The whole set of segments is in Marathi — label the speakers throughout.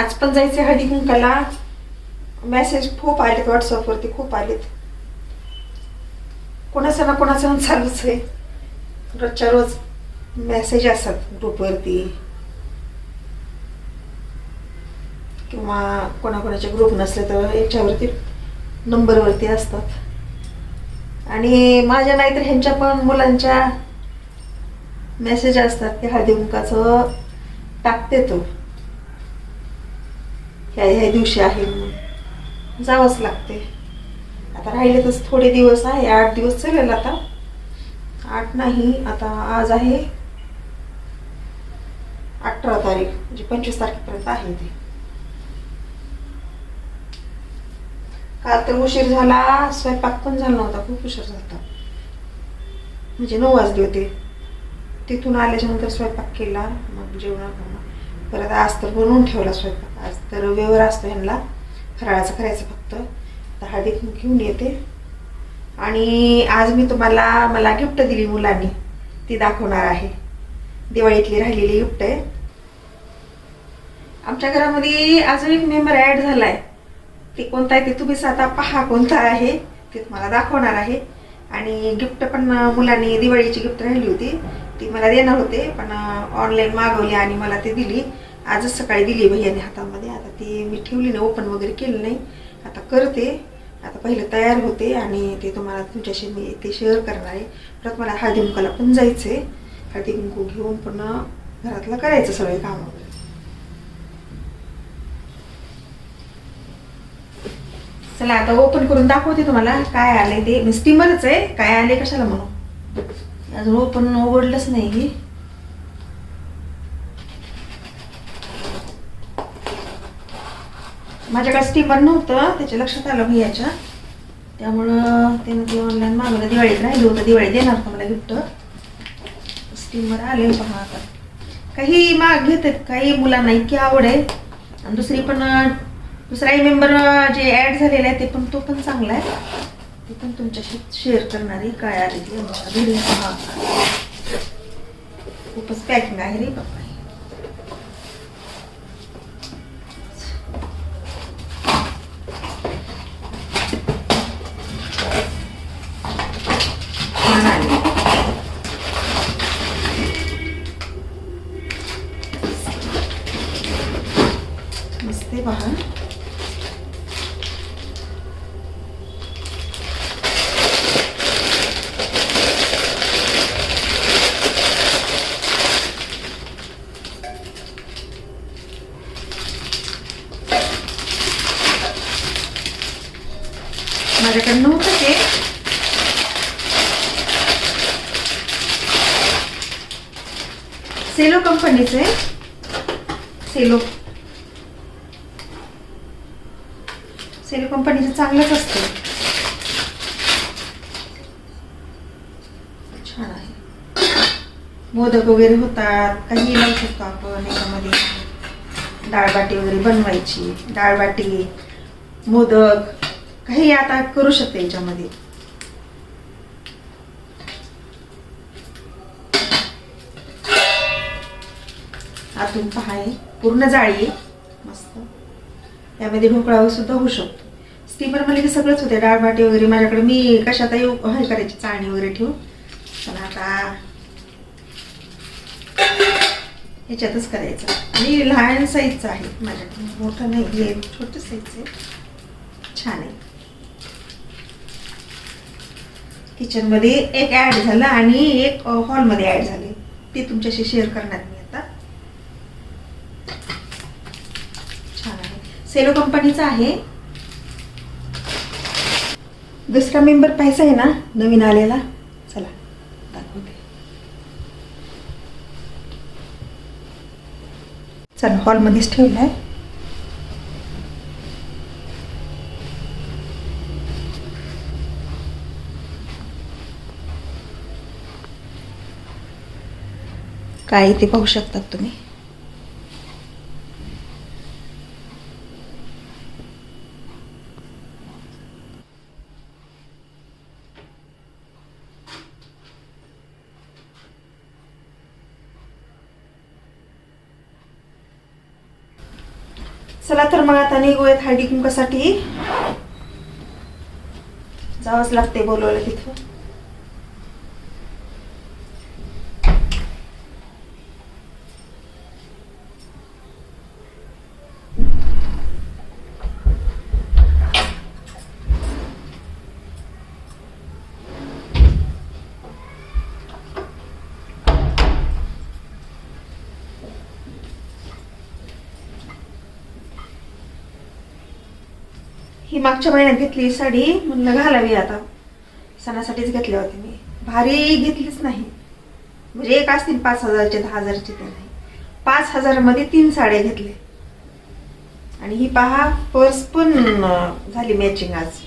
Speaker 1: आज पण जायचे हळदी कुंकाला मेसेज खूप आलेत व्हॉट्सअपवरती खूप आलेत. कोणाचं ना कोणाचं चालूच आहे. रोजच्या रोज मेसेज असतात ग्रुपवरती किंवा कोणाकोणाचे ग्रुप नसले तर याच्यावरती नंबरवरती असतात. आणि माझ्या नाहीतर ह्यांच्या पण मुलांच्या मेसेज असतात की हळदी कुंकाचं टाकते तो. ह्या ह्या दिवशी आहे म्हणून. जावंच लागते. आता राहिले तर थोडे दिवस आहे. आठ दिवस चालेल आता. आठ नाही आता आज आहे अठरा तारीख म्हणजे पंचवीस तारखेपर्यंत आहे ते. काल तर उशीर झाला स्वयंपाक पण झाला नव्हता खूप उशीर झाला. म्हणजे नऊ वाजले होते. तिथून आल्याच्यानंतर स्वयंपाक केला मग जेवण परत आज तर बनवून ठेवला स्वयंपाक. आज तर रविवार असतो ह्यांना. फराळाचं करायचं फक्त. तर हळदी घेऊन येते. आणि आज मी तुम्हाला मला गिफ्ट दिली मुलांनी. ती दाखवणार आहे. दिवाळीतली राहिलेली गिफ्ट आहे. आमच्या घरामध्ये अजून एक मेंबर ॲड झाला आहे ते कोणता आहे ते तुम्ही आता पहा कोणता आहे. ते तुम्हाला दाखवणार आहे. आणि गिफ्ट पण मुलांनी दिवाळीची गिफ्ट राहिली होती. ती मला देणार होते पण ऑनलाईन मागवली आणि मला ती दिली. आजच सकाळी दिली भैयाने हातामध्ये. आता ती मी ठेवली नाही ओपन वगैरे केलं नाही. आता करते. आता पहिलं तयार होते आणि ते तुम्हाला तुमच्याशी मी ते शेअर करणार आहे. परत मला हळदी कुंकाला पण जायचं आहे हळदी कुंकू घेऊन पुन्हा घरातलं करायचं सगळे काम. वगैरे चला आता ओपन करून दाखवते तुम्हाला. काय आले ते. मी स्टीमरच आहे. काय आले कशाला म्हणू अजून ओपन उघडलंच नाही ही माझ्याकडे स्टीमर नव्हतं त्याच्या लक्षात आलं भैयाच्या त्यामुळं त्यानं ते ऑनलाईन मागवलं. दिवाळीत राहिलं होतं दिवाळी देणार होतं मला गिफ्ट स्टीमर आले पहा आता. काही माग घेतात काही मुलांना इतकी आवड आहे. आणि दुसरी पण दुसराही मेंबर जे ॲड झालेला आहे ते पण तो पण चांगला आहे. पण तुमच्याशी शेअर करणारी काय आली ते व्हिडिओ खूपच पॅकिंग आहे रे बाबा. सेलो कंपनीचे सेलो सेलो कंपनीचं चांगलंच असतं. छान आहे. मोदक वगैरे होतात. काही लावू शकतो आपण याच्यामध्ये. डाळबाटी वगैरे बनवायची. डाळबाटी मोदक काही आता करू शकते याच्यामध्ये. आतून पहा आहे पूर्ण जाळी आहे. मस्त. यामध्ये ढोकळा सुद्धा होऊ शकतो. स्टीमरमध्ये सगळंच होते डाळबाटी वगैरे माझ्याकडे मी कशात येऊ हे करायची चाळणी वगैरे ठेवू पण आता ह्याच्यातच करायचं. आणि लहान साईजचं आहे माझ्याकडे. मोठं नाही हे छोटं साईजचं आहे. छान आहे. किचनमध्ये एक ॲड झालं आणि एक हॉलमध्ये ॲड झाले. ते तुमच्याशी शेअर करणार मी आता छान आहे सेलो कंपनीचा आहे. दुसरा मेंबर पाहायचा आहे ना नवीन आलेला. चला दाखवते. चल हॉलमध्येच ठेवला आहे काय ते पाहू शकतात तुम्ही? चला तर मग आता निघूयात हळदी कुंकासाठी जावंच लागते बोलवलं तिथं. ही मागच्या महिन्यात घेतली साडी म्हणलं घालावी आता. सणासाठीच घेतल्या होती मी. भारी घेतलीच नाही. म्हणजे एक असतील पाच हजारचे दहा हजारचे ते नाही. पाच हजारामध्ये तीन साड्या घेतल्या. आणि ही पहा पर्स पण झाली मॅचिंग आज.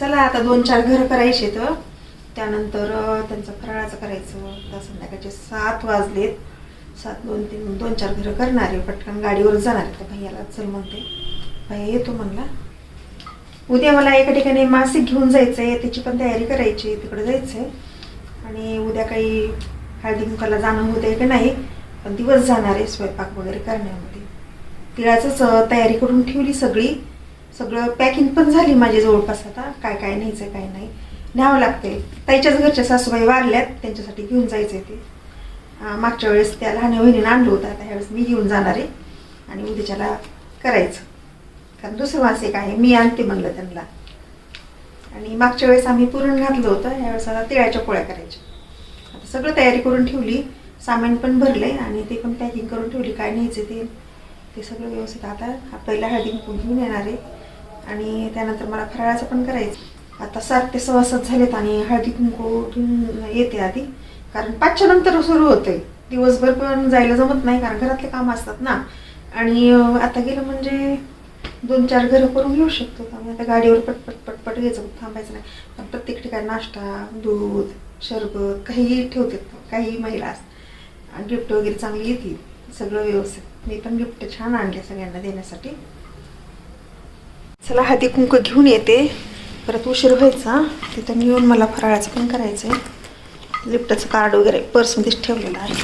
Speaker 1: चला आता दोन चार घरं करायचे तर. त्यानंतर त्यांचं फराळाचं करायचं. आता संध्याकाळचे सात वाजलेत. सात दोन तीन दोन चार घरं करणार आहे पटकन गाडीवर जाणार. आहे तर भैयाला चल म्हणते. भैया येतो म्हणला. उद्या मला एका ठिकाणी मासिक घेऊन जायचं आहे त्याची पण तयारी करायची आहे तिकडे जायचं आहे आणि उद्या काही हळदी कुंकाला जाणं होत आहे की नाही पण दिवस जाणार आहे स्वयंपाक वगैरे करण्यामध्ये. तिळाचंच तयारी करून ठेवली सगळी. सगळं पॅकिंग पण झाली माझी जवळपास आता. काय काय न्यायचं काय नाही. न्यावं लागते ताईच्याच घरच्या सासूबाई वारल्यात त्यांच्यासाठी घेऊन जायचं आहे ते. मागच्या वेळेस त्या लहान वहिनीनं आणलं होतं आता ह्यावेळेस मी घेऊन जाणार आहे आणि उद्याच्याला करायचं. कारण दुसरं मास एक आहे मी आणते म्हणलं त्यांना. आणि मागच्या वेळेस आम्ही पुरण घातलं होतं यावेळेस आता तिळाच्या पोळ्या करायच्या. आता सगळं तयारी करून ठेवली सामान पण भरले आणि ते पण पॅकिंग करून ठेवली काय न्यायचं ते ते सगळं व्यवस्थित आता पहिला हळदी कुंकू घेऊन येणार आहे. आणि त्यानंतर मला फराळाचं पण करायचं. आता सात ते सव्वा सात झालेत आणि हळदी कुंकू घेऊन येते आधी. कारण पाचच्या नंतर सुरू होते. दिवसभर पण जायला जमत नाही कारण घरातले काम असतात ना. आणि आता गेलं म्हणजे दोन चार घरं करून घेऊ शकतो. आम्ही आता गाडीवर पटपट पटपट घ्यायचं थांबायचं नाही. पण प्रत्येक ठिकाणी नाश्ता दूध शरबत काहीही ठेवतात काही महिला असतात. गिफ्ट वगैरे चांगली येतील. सगळं व्यवस्थित. मी पण गिफ्ट छान आणले सगळ्यांना देण्यासाठी. चला हाती कुंक घेऊन येते. परत उशीर व्हायचा. तिथं येऊन मला फराळाचं पण करायचं आहे लिफ्टचं कार्ड वगैरे पर्समध्येच ठेवलेलं आहे.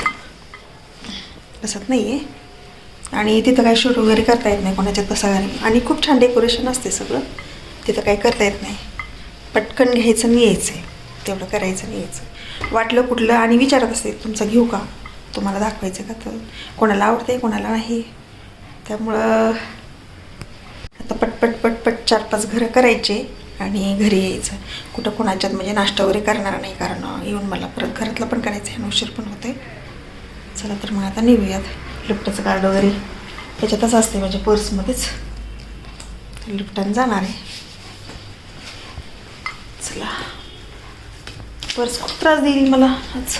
Speaker 1: बसत नाही आहे आणि तिथं काही शूट वगैरे करता येत नाही कोणाच्यात बसा आणि खूप छान डेकोरेशन असते सगळं. तिथं काही करता येत नाही. पटकन घ्यायचं आणि यायचं आहे तेवढं करायचं आणि यायचं. वाटलं कुठलं आणि विचारत असते तुमचं घेऊ का? तुम्हाला दाखवायचं का तर? कोणाला आवडते कोणाला नाही? त्यामुळं आता पटपट पटपट चार पाच घरं करायचे. आणि घरी यायचं. कुठं कोणाच्यात म्हणजे नाश्ता वगैरे करणार नाही कारण येऊन मला परत घरातलं पण करायचं आहे आणि उशीर पण होते चला तर मग आता निघूयात. लिफ्टचं कार्ड वगैरे त्याच्यातच असते माझ्या पर्समध्येच. लिफ्टाने जाणार आहे. चला. पर्स खूप त्रास देईल मला आज.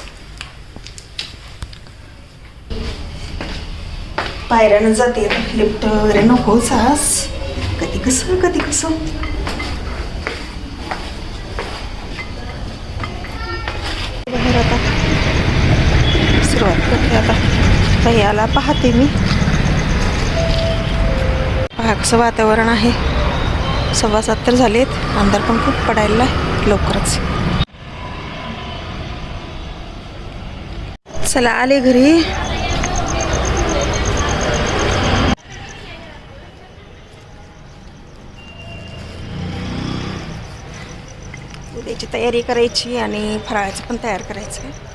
Speaker 1: पायऱ्यानं जाते. लिफ्ट वगैरे नको सास कधी कसं कधी कसं बाहेर आता सुरुवात करते आता याला पाहते मी. पहा कसं वातावरण आहे. सव्वा सात तर झालेत. अंधार पण खूप पडायला लवकरच. चला आले घरी. उद्याची तयारी करायची आणि फराळाचं पण तयार करायचं आहे